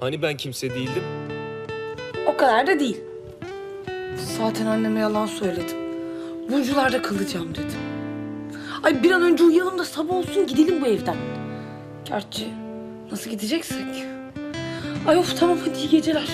Hani ben kimse değildim? O kadar da değil. Zaten anneme yalan söyledim. Buncularda kalacağım dedim. Ay bir an önce uyuyalım da sabah olsun gidelim bu evden. Gerçi nasıl gideceksek. Ay of tamam hadi iyi geceler.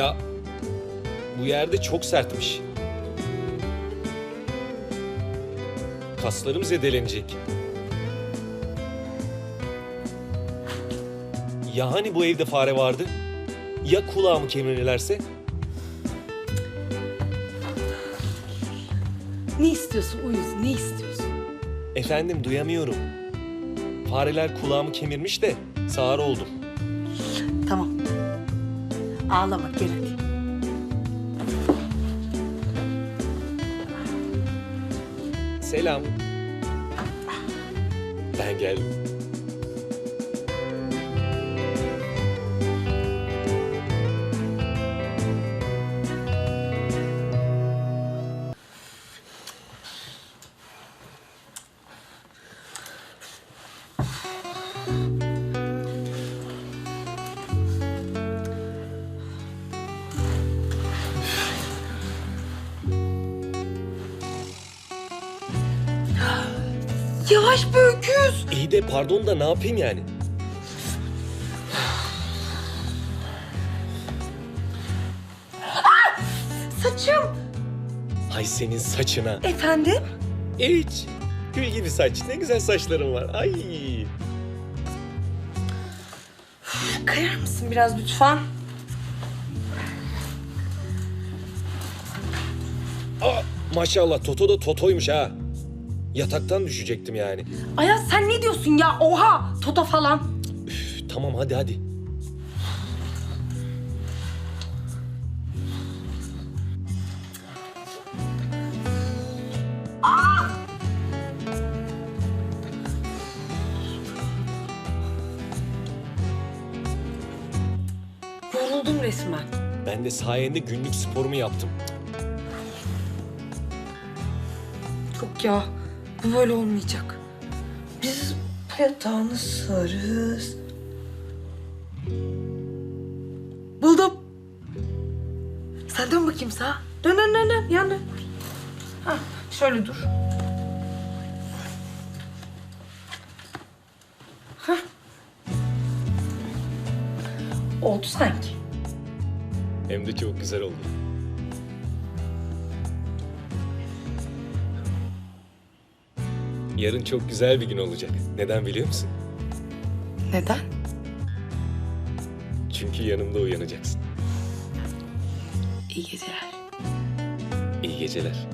Ya bu yerde çok sertmiş. Kaslarım zedelenecek. Ya hani bu evde fare vardı? Ya kulağımı kemirirlerse? Ne istiyorsun Uyuz ne istiyorsun? Efendim duyamıyorum. Fareler kulağımı kemirmiş de sağır oldum. Tamam. Ağlama gel hadi. Selam. Ben geldim. Pardon da ne yapayım yani? Saçım. Ay senin saçına. Efendim? Hiç. Gül gibi saç. Ne güzel saçların var. Ay. Kayar mısın biraz lütfen? Aa, maşallah Toto da Toto'ymuş ha. Yataktan düşecektim yani. Ayaz sen ne diyorsun ya? Oha! Toto falan. Üf, tamam hadi hadi. Yoruldum resmen. Ben de sayende günlük sporumu yaptım. Yok ya. Bu böyle olmayacak. Biz bu yatağını sarız. Buldum. Sen dön bakayım sağa. Dön dön dön dön. Yan dön. Ha, şöyle dur. Hah. Oldu sanki. Hem de çok güzel oldu. Yarın çok güzel bir gün olacak. Neden biliyor musun? Neden? Çünkü yanımda uyanacaksın. İyi geceler. İyi geceler.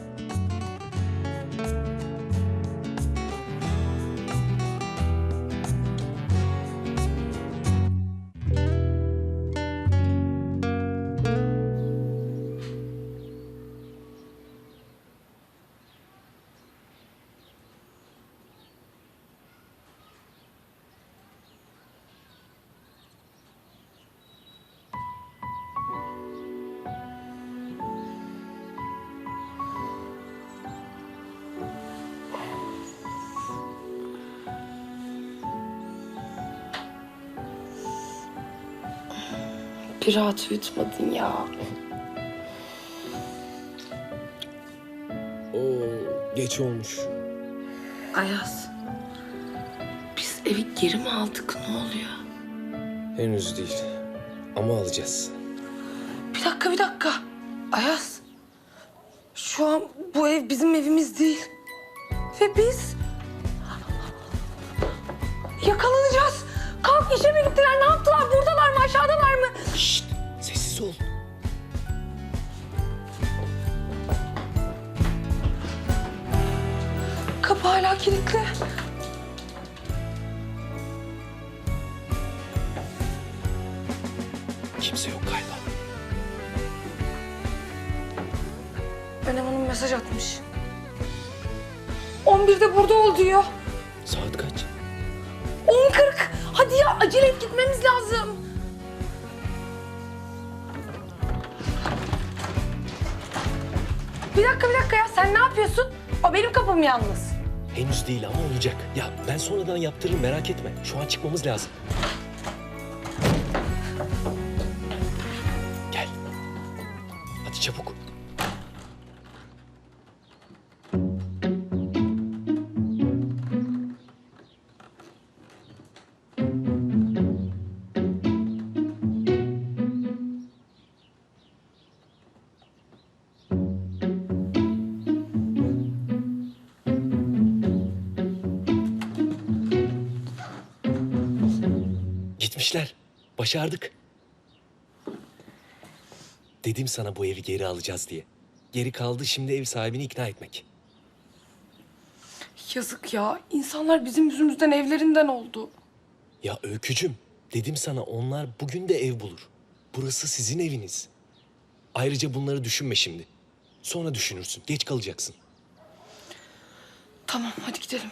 Bir rahat uyutmadın ya. Oo, geç olmuş. Ayaz. Biz evi geri mi aldık ne oluyor? Henüz değil. Ama alacağız. Bir dakika bir dakika. Ayaz. Şu an bu ev bizim evimiz değil. Ve biz yakalanacağız. Kalk işe mi gittiler? Ne yaptılar? Buradalar mı? Aşağıdalar mı? Şşt! Sessiz ol. Kapı hala kilitli. Kimse yok galiba. Önem Hanım mesaj atmış. 11'de burada ol diyor. Hadi ya acele et gitmemiz lazım. Bir dakika bir dakika ya sen ne yapıyorsun? O benim kapım yalnız. Henüz değil ama olacak. Ya ben sonradan yaptırırım merak etme. Şu an çıkmamız lazım. Gel. Hadi çabuk. Gitmişler. Başardık. Dedim sana bu evi geri alacağız diye. Geri kaldı şimdi ev sahibini ikna etmek. Yazık ya. İnsanlar bizim yüzümüzden evlerinden oldu. Ya Öykücüm, dedim sana onlar bugün de ev bulur. Burası sizin eviniz. Ayrıca bunları düşünme şimdi. Sonra düşünürsün. Geç kalacaksın. Tamam hadi gidelim.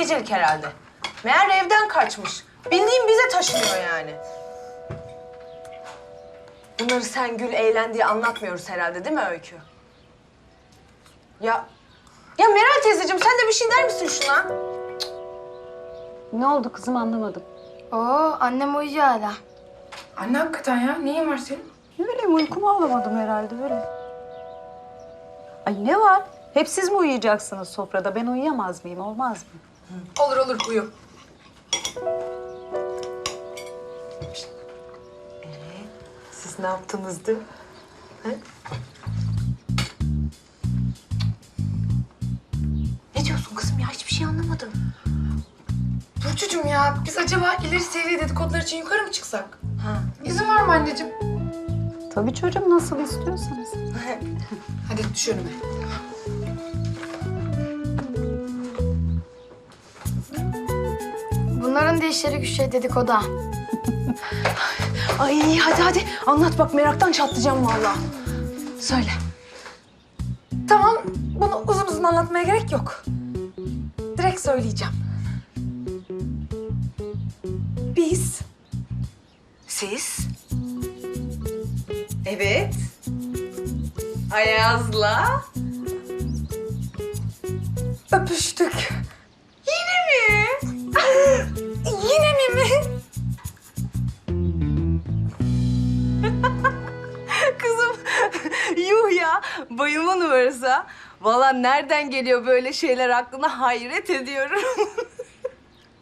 Gecelik herhalde. Meğer evden kaçmış. Bildiğin bize taşınıyor yani. Bunları sen gül eğlen diye anlatmıyoruz herhalde değil mi Öykü? Ya, ya Meral teyzeciğim sen de bir şey der misin şuna? Ne oldu kızım anlamadım. Oo annem uyuyor hala. Anne hakikaten ya. Neyin var senin? Ne bileyim uykumu alamadım herhalde böyle. Ay ne var? Hep siz mi uyuyacaksınız sofrada? Ben uyuyamaz mıyım? Olmaz mı? Olur olur uyu. Siz ne yaptınızdı? He? Ne diyorsun kızım ya? Hiçbir şey anlamadım. Burcucuğum ya biz acaba ileri seviye dedikodular için yukarı mı çıksak? Ha. İzin var mı anneciğim? Tabii çocuğum nasıl istiyorsanız. Hadi düş önüme. Bunların da işleri güçleri dedikodu. Ay hadi hadi anlat bak meraktan çatlayacağım vallahi. Söyle. Tamam bunu uzun uzun anlatmaya gerek yok. Direkt söyleyeceğim. Biz Siz? Evet. Ayaz'la. öpüştük. Yine mi? Yine mi mi? Kızım yuh ya bayılma numarası ha. Valla nereden geliyor böyle şeyler aklına hayret ediyorum.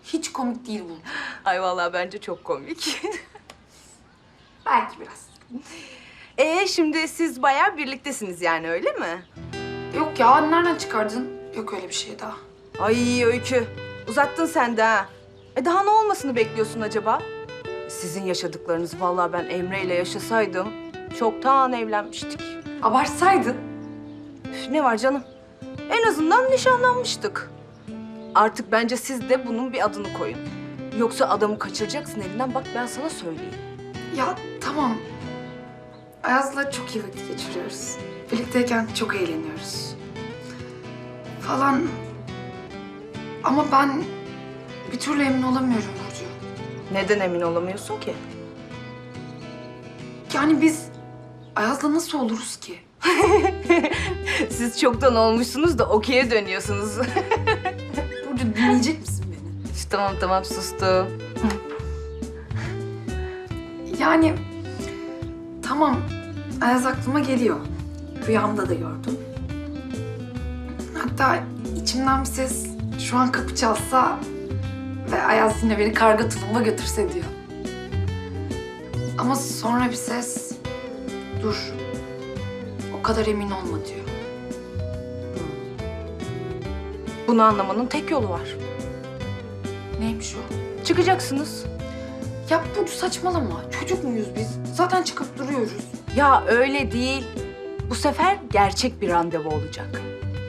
Hiç komik değil bu. Ay vallahi bence çok komik. Belki biraz. Ee şimdi siz bayağı birliktesiniz yani öyle mi? Yok ya nereden çıkardın? Yok öyle bir şey daha. Ay Öykü uzattın sen de ha. E daha ne olmasını bekliyorsun acaba? Sizin yaşadıklarınız vallahi ben Emre ile yaşasaydım çoktan evlenmiştik. Abartsaydın. Üf, ne var canım? En azından nişanlanmıştık. Artık bence siz de bunun bir adını koyun. Yoksa adamı kaçıracaksın elinden bak ben sana söyleyeyim. Ya tamam. Ayaz'la çok iyi vakit geçiriyoruz. Birlikteyken çok eğleniyoruz. Falan. Ama ben bir türlü emin olamıyorum Burcu. Neden emin olamıyorsun ki? Yani biz Ayaz'la nasıl oluruz ki? Siz çoktan olmuşsunuz da okey'e dönüyorsunuz. Burcu dinleyecek misin beni? Tamam tamam sustum. Yani tamam Ayaz aklıma geliyor. Rüyamda da gördüm. Hatta içimden bir ses şu an kapı çalsa ve Ayaz yine beni karga tulumba götürse diyor. Ama sonra bir ses dur o kadar emin olma diyor. Bunu anlamanın tek yolu var. Neymiş o? Çıkacaksınız. Ya Burcu saçmalama. Çocuk muyuz biz? Zaten çıkıp duruyoruz. Ya öyle değil. Bu sefer gerçek bir randevu olacak.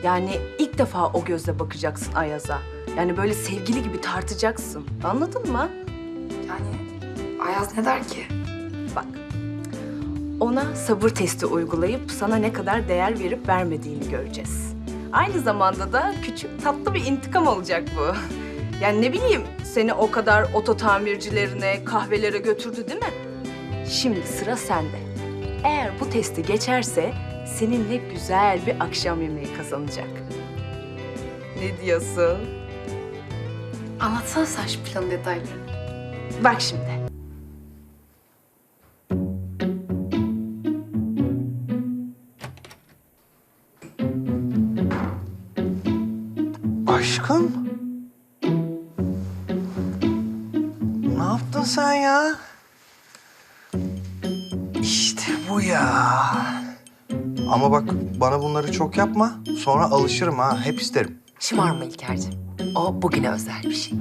Yani defa o gözle bakacaksın Ayaz'a. Yani böyle sevgili gibi tartacaksın. Anladın mı? Yani Ayaz ne der ki? Bak. Ona sabır testi uygulayıp sana ne kadar değer verip vermediğini göreceğiz. Aynı zamanda da küçük tatlı bir intikam olacak bu. Yani ne bileyim seni o kadar oto tamircilerine, kahvelere götürdü değil mi? Şimdi sıra sende. Eğer bu testi geçerse seninle güzel bir akşam yemeği kazanacak. Ne diyorsun? Anlatsana sen şu planın detaylarını. Bak şimdi. Aşkım? Ne yaptın sen ya? İşte bu ya. Ama bak bana bunları çok yapma. Sonra alışırım ha. Hep isterim. Şımarma İlker'cim. O bugüne özel bir şey.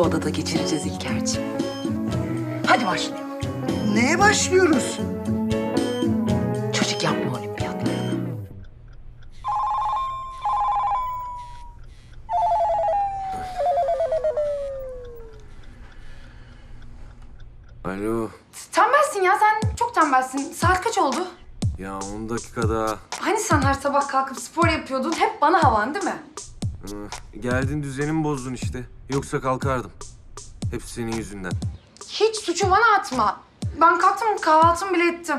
Bu odada geçireceğiz İlker'cim. Hadi başlayalım. Neye başlıyoruz? Çocuk yapma olimpiyatlarına. Alo. Tembelsin ya sen çok tembelsin. Saat kaç oldu? Ya 10 dakika daha. Hani sen her sabah kalkıp spor yapıyordun? Hep bana havan değil mi? Hı, Geldin düzenimi bozdun işte. Yoksa kalkardım. Hep senin yüzünden. Hiç suçu bana atma. Ben kalktım kahvaltımı bile ettim.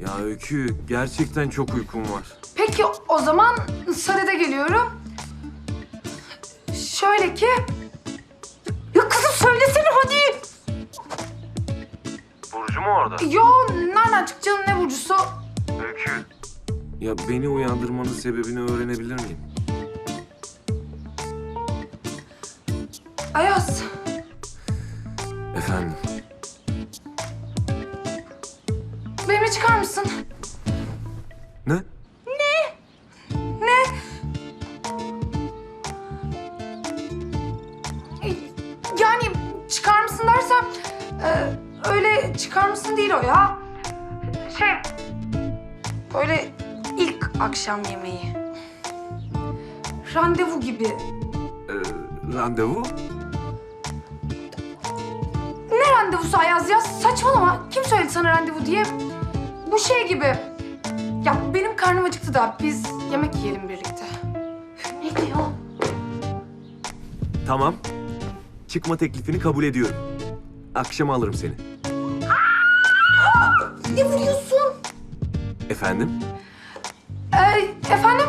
Ya Öykü gerçekten çok uykum var. Peki o zaman Sarı'da geliyorum. Şöyle ki... Ya kızım söylesene hadi. Burcu mu orada? Yo nereden çıktı canım ne burcusu? Öykü. Ya beni uyandırmanın sebebini öğrenebilir miyim? Ayaz. Efendim. Benimle çıkar mısın? Ne? Yani çıkar mısın dersem... e, öyle çıkar mısın değil o ya. Şey... Böyle ilk akşam yemeği. Randevu gibi. Ee, randevu? Randevusu Ayaz ya? Saçmalama. Kim söyledi sana randevu diye? Bu şey gibi. Ya benim karnım acıktı da biz yemek yiyelim birlikte. Ne diyor? Tamam. Çıkma teklifini kabul ediyorum. Akşam alırım seni. Ne vuruyorsun? Efendim? Ee, efendim?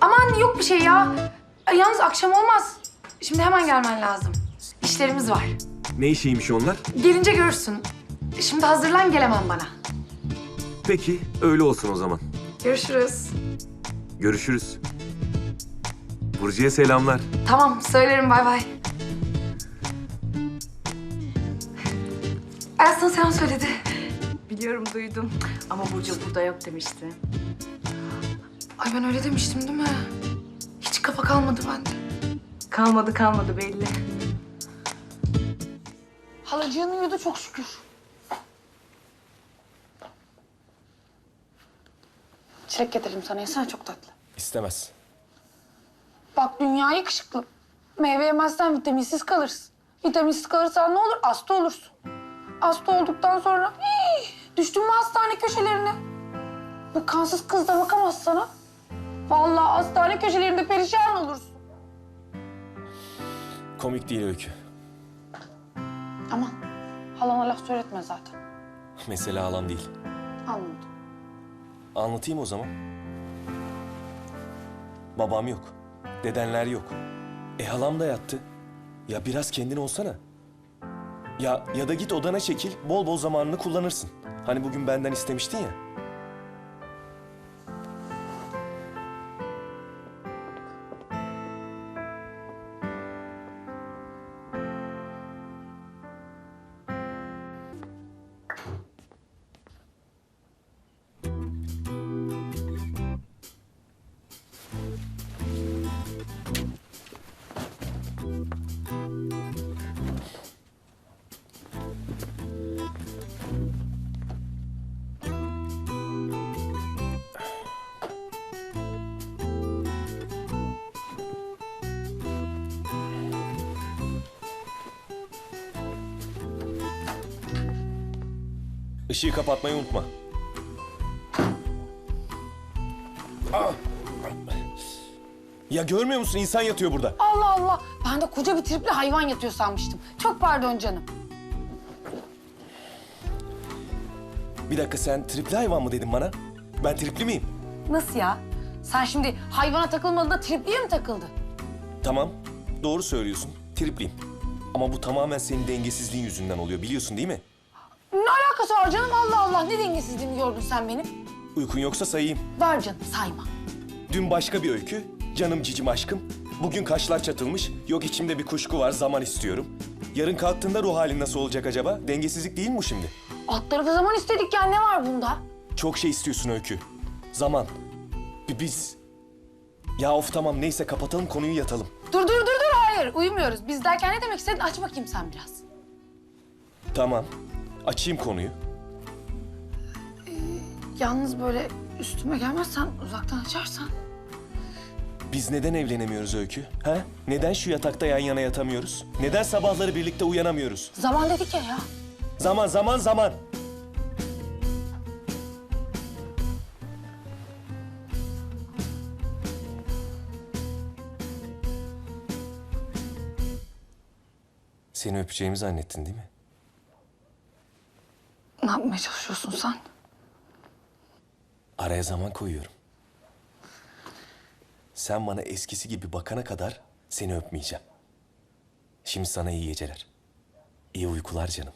Aman yok bir şey ya. Ee, yalnız akşam olmaz. Şimdi hemen gelmen lazım. İşlerimiz var. Ne işiymiş onlar? Gelince görürsün. Şimdi hazırlan gelemem bana. Peki öyle olsun o zaman. Görüşürüz. Görüşürüz. Burcu'ya selamlar. Tamam söylerim bay bay. Sana selam söyledi. Biliyorum duydum. Ama Burcu burada yok demişti. Ay ben öyle demiştim değil mi? Hiç kafa kalmadı bende. Kalmadı kalmadı belli. Halacığın uyudu çok şükür. Çilek getirdim sana yesene çok tatlı. İstemez. Bak dünya yakışıklı. Meyve yemezsen vitaminsiz kalırsın. Vitaminsiz kalırsan ne olur? Hasta olursun. Hasta olduktan sonra hii, düştün mü hastane köşelerine? Bu kansız kız da bakamaz sana. Vallahi hastane köşelerinde perişan olursun. Komik değil Öykü. Aman halana laf söyletme zaten. Mesele halam değil. Anladım. Anlatayım o zaman. Babam yok. Dedenler yok. E halam da yattı. Ya biraz kendin olsana. Ya ya da git odana çekil, bol bol zamanını kullanırsın. Hani bugün benden istemiştin ya. Işığı kapatmayı unutma. Ah! Ya görmüyor musun? İnsan yatıyor burada. Allah Allah. Ben de koca bir tripli hayvan yatıyor sanmıştım. Çok pardon canım. Bir dakika sen tripli hayvan mı dedin bana? Ben tripli miyim? Nasıl ya? Sen şimdi hayvana takılmadığında tripliye mi takıldı? Tamam, doğru söylüyorsun. Tripliyim. Ama bu tamamen senin dengesizliğin yüzünden oluyor biliyorsun değil mi? Ne alakası var canım? Allah Allah. Ne dengesizliğimi gördün sen benim? Uykun yoksa sayayım. Var canım sayma. Dün başka bir öykü, canım cicim aşkım. Bugün kaşlar çatılmış, yok içimde bir kuşku var, zaman istiyorum. Yarın kalktığında ruh halin nasıl olacak acaba? Dengesizlik değil mi bu şimdi? Alt tarafı zaman istedik ya ne var bunda? Çok şey istiyorsun öykü. Zaman. Bi- Biz... Ya of tamam neyse kapatalım konuyu yatalım. Dur dur dur dur hayır uyumuyoruz. Biz derken ne demek istedin aç bakayım sen biraz. Tamam. Açayım konuyu. Yalnız böyle üstüme gelmezsen uzaktan açarsan. Biz neden evlenemiyoruz öykü? Ha? Neden şu yatakta yan yana yatamıyoruz? Neden sabahları birlikte uyanamıyoruz? Zaman dedik ya ya. Zaman zaman zaman. Seni öpeceğimi zannettin değil mi? Yapmaya çalışıyorsun sen? Araya zaman koyuyorum. Sen bana eskisi gibi bakana kadar seni öpmeyeceğim. Şimdi sana iyi geceler. İyi uykular canım.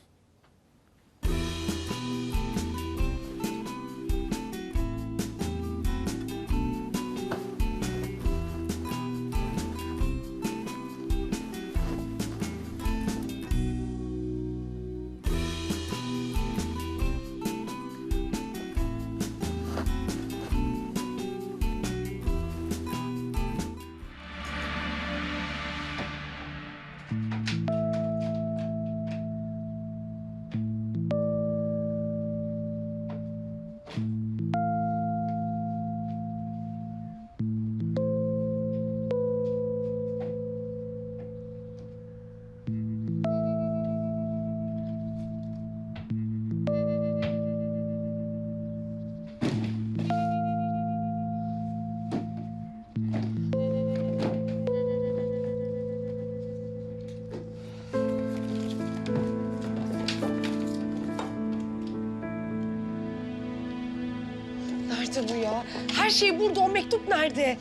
Her şey burada. O mektup nerede?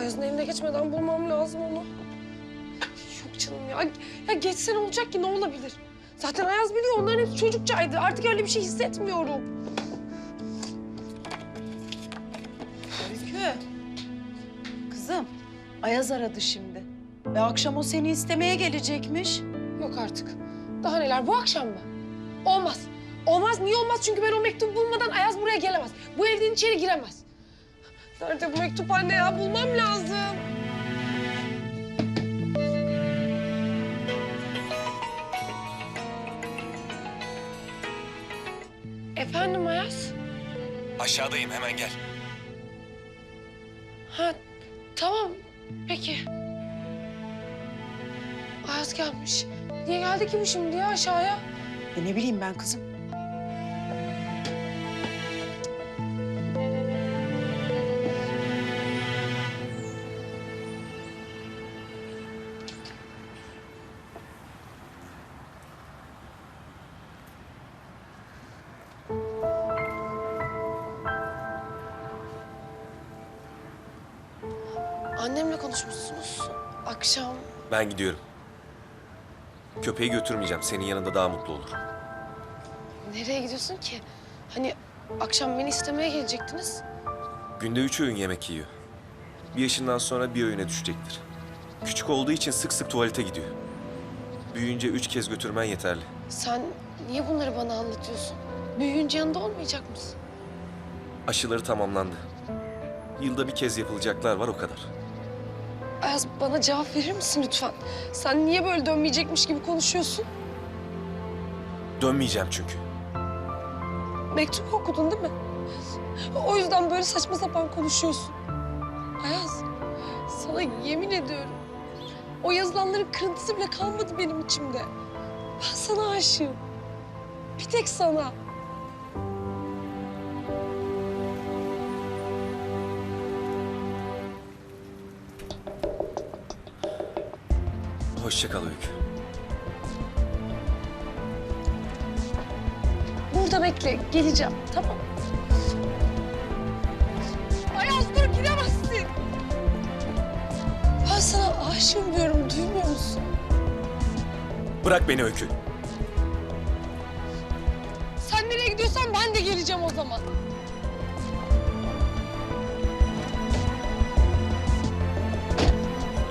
Ayaz'ın eline geçmeden bulmam lazım onu. Yok canım ya. Ya geçsen olacak ki ne olabilir? Zaten Ayaz biliyor onların hepsi çocukçaydı. Artık öyle bir şey hissetmiyorum. Öykü. Kızım, Ayaz aradı şimdi. Ve akşam o seni istemeye gelecekmiş. Yok artık. Daha neler? Bu akşam mı? Olmaz. Olmaz. Niye olmaz? Çünkü ben o mektubu bulmadan Ayaz buraya gelemez. Bu evden içeri giremez. Nerede bu mektup anne ya? Bulmam lazım. Efendim Ayaz? Aşağıdayım hemen gel. Ha tamam. Peki. Ayaz gelmiş. Niye geldi ki bu şimdi ya aşağıya? E ne bileyim ben kızım. Ben gidiyorum. Köpeği götürmeyeceğim. Senin yanında daha mutlu olur. Nereye gidiyorsun ki? Hani akşam beni istemeye gelecektiniz. Günde üç öğün yemek yiyor. Bir yaşından sonra bir öğüne düşecektir. Küçük olduğu için sık sık tuvalete gidiyor. Büyüyünce üç kez götürmen yeterli. Sen niye bunları bana anlatıyorsun? Büyüyünce yanında olmayacak mısın? Aşıları tamamlandı. Yılda bir kez yapılacaklar var o kadar. Ayaz bana cevap verir misin lütfen? Sen niye böyle dönmeyecekmiş gibi konuşuyorsun? Dönmeyeceğim çünkü. Mektup okudun değil mi? O yüzden böyle saçma sapan konuşuyorsun. Ayaz, sana yemin ediyorum. O yazılanların kırıntısı bile kalmadı benim içimde. Ben sana aşığım. Bir tek sana. Hoşça kal Öykü. Burada bekle, geleceğim. Tamam. Ayaz dur gidemezsin. Ben sana aşığım diyorum, duymuyor musun? Bırak beni Öykü. Sen nereye gidiyorsan ben de geleceğim o zaman.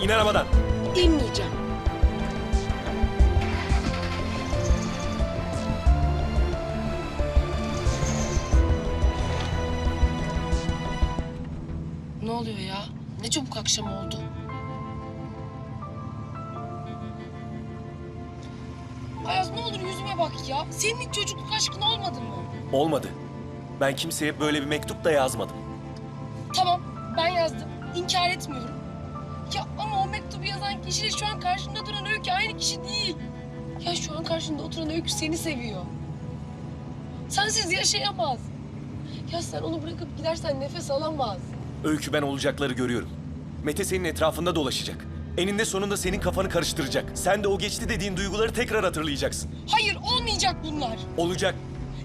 İn arabadan. İnmeyeceğim. Oluyor ya? Ne çabuk akşam oldu. Ayaz ne olur yüzüme bak ya. Senin hiç çocukluk aşkın olmadı mı? Olmadı. Ben kimseye böyle bir mektup da yazmadım. Tamam ben yazdım. İnkar etmiyorum. Ya ama o mektubu yazan kişiyle şu an karşında duran Öykü aynı kişi değil. Ya şu an karşında oturan Öykü seni seviyor. Sensiz yaşayamaz. Ya sen onu bırakıp gidersen nefes alamaz. Öykü ben olacakları görüyorum. Mete senin etrafında dolaşacak. Eninde sonunda senin kafanı karıştıracak. Sen de o geçti dediğin duyguları tekrar hatırlayacaksın. Hayır olmayacak bunlar. Olacak.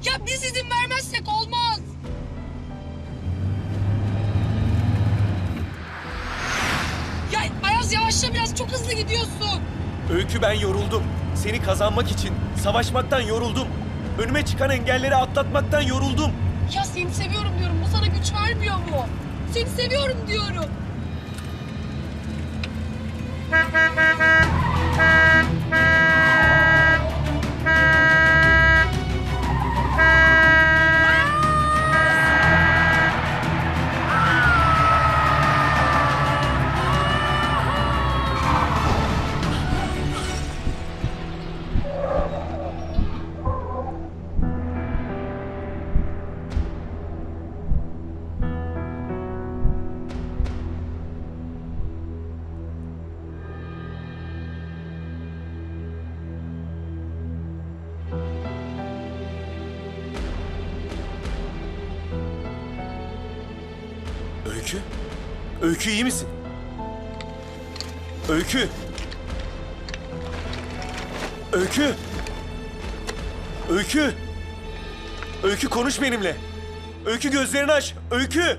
Ya biz izin vermezsek olmaz. Ya Ayaz yavaşla biraz çok hızlı gidiyorsun. Öykü ben yoruldum. Seni kazanmak için savaşmaktan yoruldum. Önüme çıkan engelleri atlatmaktan yoruldum. Ya seni seviyorum diyorum. Bu sana güç vermiyor mu? Seni seviyorum diyorum. Öykü? Öykü iyi misin? Öykü? Öykü? Öykü? Öykü konuş benimle. Öykü gözlerini aç. Öykü!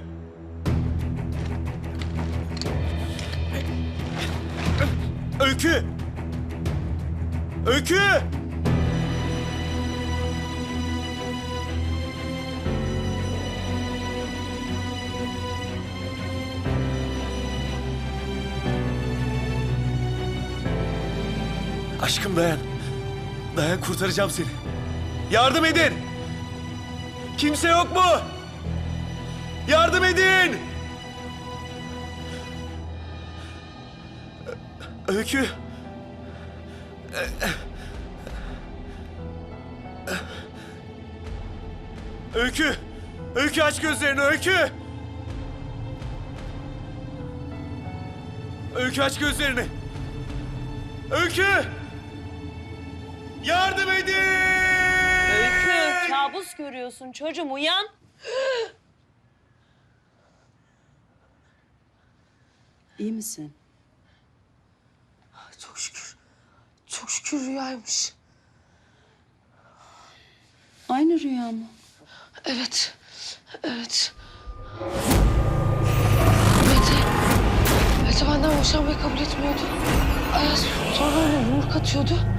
Öykü! Öykü! Dayan. Dayan kurtaracağım seni. Yardım edin. Kimse yok mu? Yardım edin. Ö- Öykü. Öykü. Öykü aç gözlerini Öykü. Öykü aç gözlerini. Öykü! Yardım edin! Öykü kabus görüyorsun çocuğum uyan. İyi misin? Çok şükür. Çok şükür rüyaymış. Aynı rüya mı? Evet. Evet. Mete. Mete benden boşanmayı kabul etmiyordu. Ayaz sonra öyle yumruk atıyordu.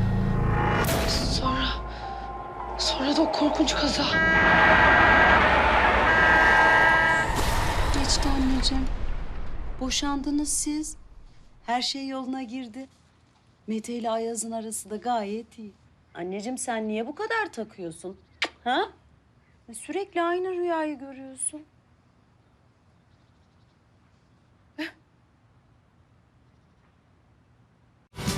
Sonra... Sonra da o korkunç kaza. Geçti anneciğim. Boşandınız siz. Her şey yoluna girdi. Mete ile Ayaz'ın arası da gayet iyi. Anneciğim sen niye bu kadar takıyorsun? Ha? Sürekli aynı rüyayı görüyorsun.